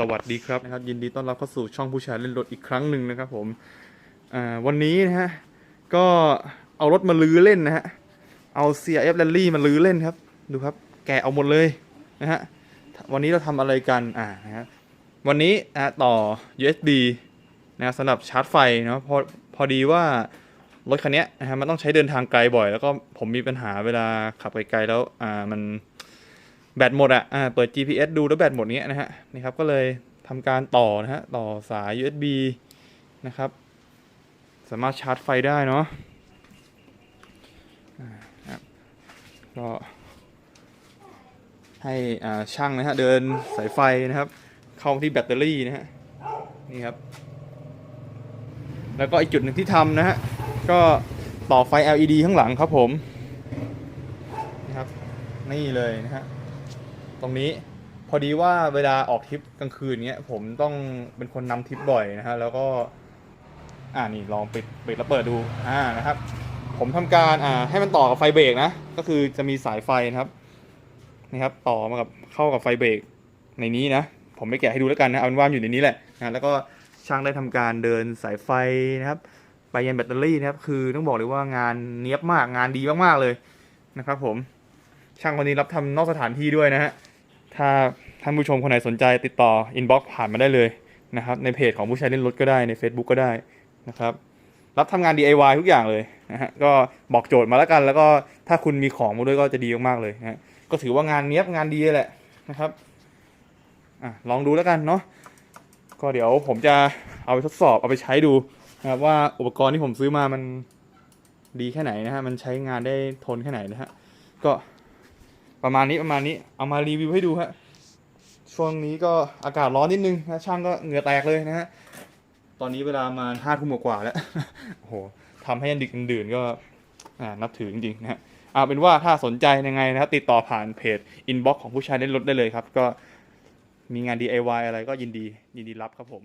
สวัสดีครับนะครับ ยินดีต้อนรับเข้าสู่ช่องผู้ชายเล่นรถอีกครั้งหนึ่งนะครับผมวันนี้นะฮะก็เอารถมาลื้อเล่นนะฮะเอา CRF Rally มาลื้อเล่นครับ ดูครับ แกะเอาหมดเลยนะฮะวันนี้เราทำอะไรกันอ่านะฮะวันนี้นะต่อ USB นะสำหรับชาร์จไฟเนาะพอพอดีว่ารถคันเนี้ยนะฮะมันต้องใช้เดินทางไกลบ่อย แล้วก็ผมมีปัญหาเวลาขับไกลๆแล้วอ่ามัน แบตหมดอะอ่าเปิด GPS ดูแล้วแบตหมดเนี้ยนะฮะนี่ครับก็เลยทำการต่อนะฮะต่อสาย USB นะครับ สามารถชาร์จไฟได้เนาะอ่าครับก็ให้อ่าช่างนะฮะเดินสายไฟนะครับ เข้าที่แบตเตอรี่นะฮะนี่ครับ แล้วก็อีกจุดหนึ่งที่ทำนะฮะก็ต่อไฟ LED ข้างหลังครับผมนะครับนี่เลยนะฮะ รงนี้ พอดีว่าเวลาออกทริปกลางคืนเนี้ยผมต้องเป็นคนนำทริปบ่อยนะฮะแล้วก็ อ่านี่ลองปิดปิดแล้วเปิดดูอ่านะครับ ผมทำการอ่าให้มันต่อกับไฟเบรกนะก็คือจะมีสายไฟนะครับนี่ครับต่อมากับเข้ากับไฟเบรกในนี้นะ ผมไม่แกะให้ดูแล้วกันนะเอาเป็นว่าอยู่ในนี้แหละนะแล้วก็ช่างได้ทำการเดินสายไฟนะครับ ไปยันแบตเตอรี่นะครับคือต้องบอกเลยว่างานเนี้ยบมากงานดีมากๆเลยนะครับ ผมช่างคนนี้รับทำนอกสถานที่ด้วยนะฮะ ถ้าท่านผู้ชมคนไหนสนใจติดต่ออินบ็อกซ์ผ่านมาได้เลยนะครับในเพจของผู้ใช้เล่นรถก็ได้ใน Facebook ก็ได้นะครับรับทำงาน DIY ทุกอย่างเลยนะฮะก็บอกโจทย์มาแล้วกัน แล้วก็ถ้าคุณมีของมาด้วยก็จะดีมากๆเลยนะฮะก็ถือว่างานเนี้ยบงานดีแหละนะครับอะลองดูแล้วกันเนาะก็เดี๋ยวผมจะเอาไปทดสอบเอาไปใช้ดูนะครับว่าอุปกรณ์ที่ผมซื้อมามันดีแค่ไหนนะฮะมันใช้งานได้ทนแค่ไหนนะฮะก็ ประมาณนี้ประมาณนี้เอามารีวิวให้ดูฮะช่วงนี้ก็อากาศร้อนนิดนึงนะช่างก็เหงื่อแตกเลยนะฮะตอนนี้เวลามาห้าทุ่มกว่าแล้วโอ้โหทำให้ดึกดื่นก็นับถือจริงๆนะฮะเอาเป็นว่าถ้าสนใจยังไงนะครับติดต่อผ่านเพจอินบ็อกของผู้ชายเล่นรถได้เลยครับ ก็มีงาน DIY อะไรก็ยินดียินดีรับครับผม